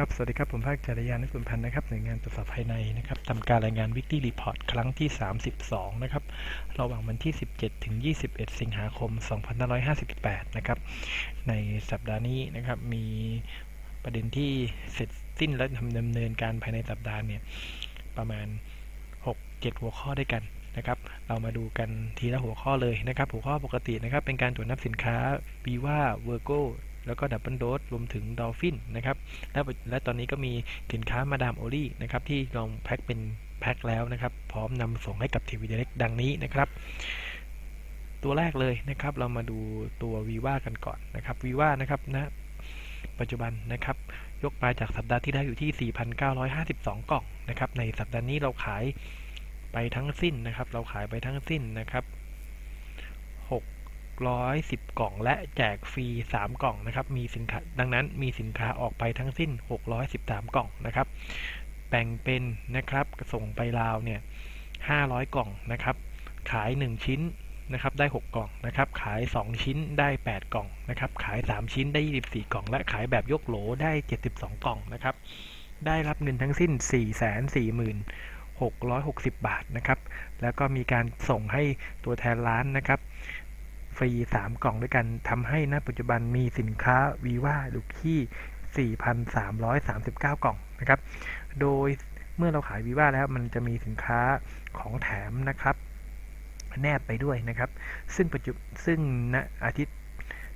ครับ สวัสดีครับ ผมภาคจารยานุกุลพันธ์นะครับ หน่วยงานตรวจสอบภายในนะครับทำการรายงานวิก l y รีพอร์ตครั้งที่ 32 นะครับ ระหว่างวันที่ 17 ถึง 21 สิงหาคม 2558 นะครับ ในสัปดาห์นี้นะครับ มีประเด็นที่เสร็จสิ้นและทำดำเนินการภายในสัปดาห์เนี่ย ประมาณ 6-7 หัวข้อด้วยกันนะครับ เรามาดูกันทีละหัวข้อเลยนะครับ หัวข้อปกตินะครับ เป็นการตรวจนับสินค้า Viva Virgo แล้วก็ดับเบิลโดสรวมถึงดอลฟินนะครับและและตอนนี้ก็มีสินค้ามาดามโอลี่นะครับที่ลองแพ็คเป็นแพ็คแล้วนะครับ พร้อมนำส่งให้กับทีวีเด็กดังนี้นะครับ ตัวแรกเลยนะครับ เรามาดูตัววีว่ากันก่อนนะครับวีว่านะครับนะปัจจุบันนะครับยกมาจากสัปดาห์ที่แล้วอยู่ที่ 4,952 กล่องนะครับ ในสัปดาห์นี้เราขายไปทั้งสิ้นนะครับ เราขายไปทั้งสิ้นนะครับ 610 กล่อง และแจกฟรี 3 กล่องนะครับ มีสินค้า ดังนั้นมีสินค้าออกไปทั้งสิ้น 613 กล่องนะครับ แบ่งเป็นนะครับ ส่งไปลาวเนี่ย 500 กล่องนะครับ ขาย 1 ชิ้นนะครับ ได้ 6 กล่องนะครับ ขาย 2 ชิ้นได้ 8 กล่องนะครับ ขาย 3 ชิ้นได้ 24 กล่อง และขายแบบยกโหลได้ 72 กล่องนะครับ ได้รับเงินทั้งสิ้น 440,660 บาทนะครับ แล้วก็มีการส่งให้ตัวแทนร้านนะครับ ฟรี 3 กล่องด้วยกันทำให้ณปัจจุบันมีสินค้าวีว่าดูที่ 4,339 กล่องนะครับ โดยเมื่อเราขายวีว่าแล้วมันจะมีสินค้าของแถมนะครับ แนบไปด้วยนะครับ ซึ่งปัจจุซึ่งณอาทิตย์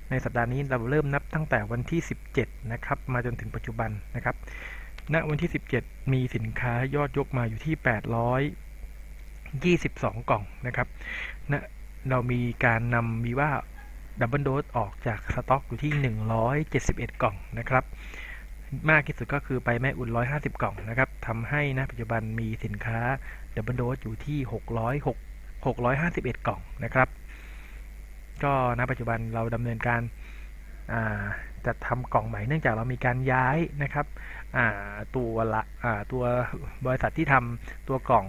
ในสัปดาห์นี้เราเริ่มนับตั้งแต่วันที่ 17 นะครับ มาจนถึงปัจจุบันนะครับ ณ วันที่ 17 มีสินค้ายอดยกมาอยู่ที่ 822 กล่องนะครับ ณ เรามีการนำวีว่าดับเบิลโดสออกจากสต็อกอยู่ที่ 171 กล่องนะครับ มากที่สุดก็คือไปแม่อุ่น 150 กล่องนะครับทำให้นะปัจจุบันมีสินค้าดับเบิลโดสอยู่ที่ 606 651 กล่องนะครับ ก็ณปัจจุบันเราดำเนินการจัดทำกล่องใหม่เนื่องจากเรามีการย้ายนะครับตัวละตัวบริษัทที่ทำตัวกล่อง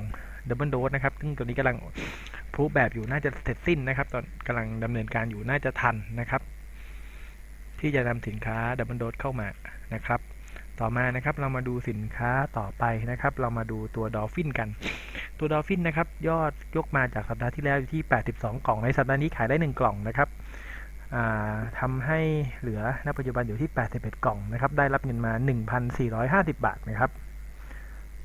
ดับเบิลโดสนะครับ ซึ่งตัวนี้กำลัง รูปแบบอยู่น่าจะเสร็จสิ้นนะครับ ตอนกำลังดำเนินการอยู่น่าจะทันนะครับ ที่จะนำสินค้าดับเบิลโดสเข้ามานะครับ ต่อมานะครับเรามาดูสินค้าต่อไปนะครับ เรามาดูตัวดอลฟินกัน ตัวดอลฟินนะครับ ยอดยกมาจากสัปดาห์ที่แล้วอยู่ที่ 82 กล่องในสัปดาห์นี้ขายได้ 1 กล่องนะครับทำให้เหลือณปัจจุบันอยู่ที่ 81 กล่องนะครับ ได้รับเงินมา 1,450 บาทนะครับ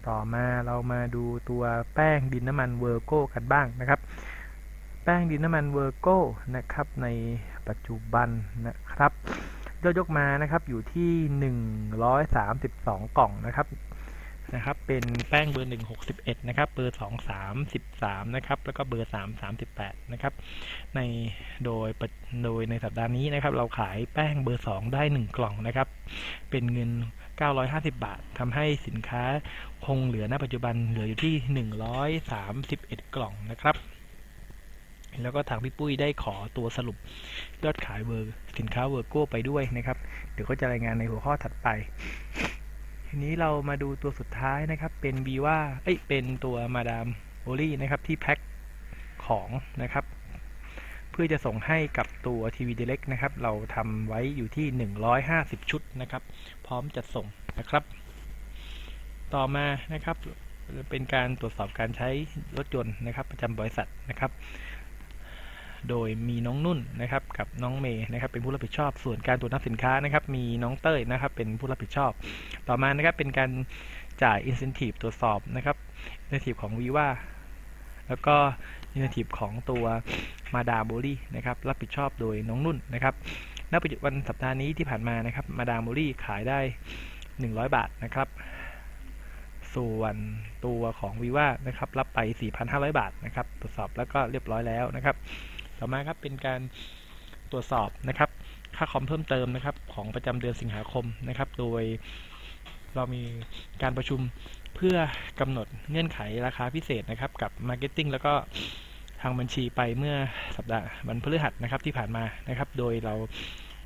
ต่อมาเรามาดูตัวแป้งดินน้ำมันเวอร์โก้กันบ้างนะครับ แป้งดินน้ำมันเวอร์โก้นะครับในปัจจุบันนะครับยอดยกมานะครับอยู่ที่ 132 กล่องนะครับนะครับเป็นแป้งเบอร์ 1 61 นะครับ เบอร์ 2 33 นะครับ แล้วก็เบอร์ 3 38 นะครับ ในโดยโดยในสัปดาห์นี้นะครับ เราขายแป้งเบอร์ 2 ได้ 1 กล่องนะครับ เป็นเงิน 950 บาททำให้สินค้าคงเหลือณปัจจุบันเหลืออยู่ที่ 131 กล่องนะครับ แล้วก็ทางพี่ปุ้ยได้ขอตัวสรุปยอดขายเวอร์สินค้าเวอร์โก้ไปด้วยนะครับ เดี๋ยวก็จะรายงานในหัวข้อถัดไป ทีนี้เรามาดูตัวสุดท้ายนะครับ เป็นบีว่าเอ้ยเป็นตัวมาดามโอลี่นะครับที่แพ็คของนะครับ พื่อจะส่งให้กับตัวทีวีเดเล็กนะครับ เราทำไว้อยู่ที่ 150 ชุดนะครับ พร้อมจัดส่งนะครับ ต่อมานะครับเป็นการตรวจสอบการใช้รถยนต์นะครับ ประจำบริษัทนะครับโดยมีน้องนุ่นนะครับกับน้องเมย์นะครับเป็นผู้รับผิดชอบ ส่วนการตรวจนับสินค้านะครับ มีน้องเต้ยนะครับ เป็นผู้รับผิดชอบ ต่อมานะครับเป็นการจ่ายอินเซนティブตรวจสอบนะครับอินเซนティブของวีว่า แล้วก็อินเทอทีฟของตัวมาดาโบลี่นะครับรับผิดชอบโดยน้องนุ่นนะครับณปัจจุบันสัปดาห์นี้ที่ผ่านมานะครับมาดาโบลี่ขายได้ 100 บาทนะครับส่วนตัวของวีว่านะครับรับไป 4,500 บาทนะครับตรวจสอบแล้วก็เรียบร้อยแล้วนะครับต่อมาครับเป็นการตรวจสอบนะครับค่าคอมเพิ่มเติมนะครับของประจำเดือนสิงหาคมนะครับโดย เรามีการประชุมเพื่อกำหนดเงื่อนไขราคาพิเศษนะครับ กับ Marketing แล้วก็ทางบัญชีไปเมื่อสัปดาห์วันพฤหัสนะครับที่ผ่านมานะครับ โดยเรา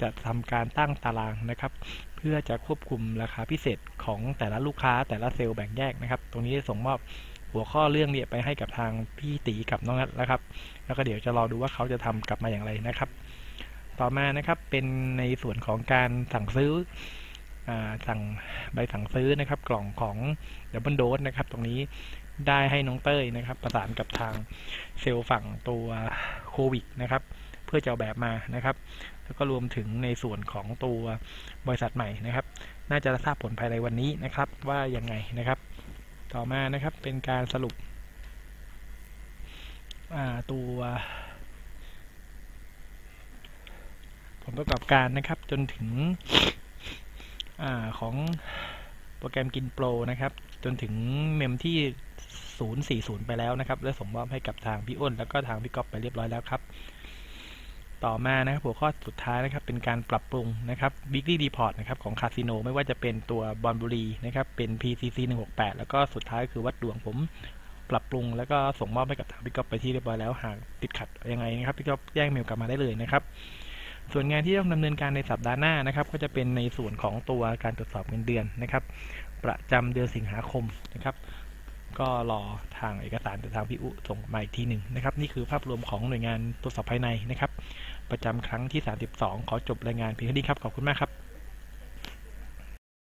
จะทำการตั้งตารางนะครับ เพื่อจะควบคุมราคาพิเศษของแต่ละลูกค้าแต่ละเซลล์แบ่งแยกนะครับ ตรงนี้ส่งมอบหัวข้อเรื่องเนี่ยไปให้กับทางพี่ตีกับน้องนัทแล้วครับ แล้วก็เดี๋ยวจะรอดูว่าเขาจะทำกลับมาอย่างไรนะครับ ต่อมานะครับเป็นในส่วนของการสั่งซื้อ สั่งใบสั่งซื้อนะครับ กล่องของดับเบิลโดสนะครับ ตรงนี้ได้ให้น้องเต้ยนะครับ ประสานกับทางเซลล์ฝั่งตัวโควิดนะครับ เพื่อจะเอาแบบมานะครับ แล้วก็รวมถึงในส่วนของตัวบริษัทใหม่นะครับ น่าจะทราบผลภายในวันนี้นะครับ ว่ายังไงนะครับ ต่อมานะครับเป็นการสรุปตัวผลประกอบการนะครับจนถึง อของโปรแกรมกินโปรนะครับ จนถึงเมมที่ 040 ไปแล้วนะครับ และส่งมอบให้กับทางพี่อ้น แล้วก็ทางพี่ก๊อฟไปเรียบร้อยแล้วครับ ต่อมานะครับหัวข้อสุดท้ายนะครับ เป็นการปรับปรุงนะครับ weekly report นะครับของคาสิโนไม่ว่าจะเป็นตัวบอลบุรีนะครับ เป็น PCC 168 แล้วก็สุดท้ายคือวัดดวงผมปรับปรุงแล้วก็ส่งมอบให้กับทางพี่ก๊อฟไปที่เรียบร้อยแล้วหากติดขัดยังไงนะครับพี่ก๊อฟแจ้งเมลกลับมาได้เลยนะครับ ส่วนงานที่ต้องดำเนินการในสัปดาห์หน้านะครับ ก็จะเป็นในส่วนของตัวการตรวจสอบเงินเดือนนะครับ ประจำเดือนสิงหาคมนะครับ ก็รอทางเอกสารจากทางพี่อุส่งมาอีกทีหนึ่งนะครับ นี่คือภาพรวมของหน่วยงานตรวจสอบภายในนะครับ ประจำครั้งที่ 32 ขอจบรายงานเพียงเท่านี้ครับ ขอบคุณมากครับ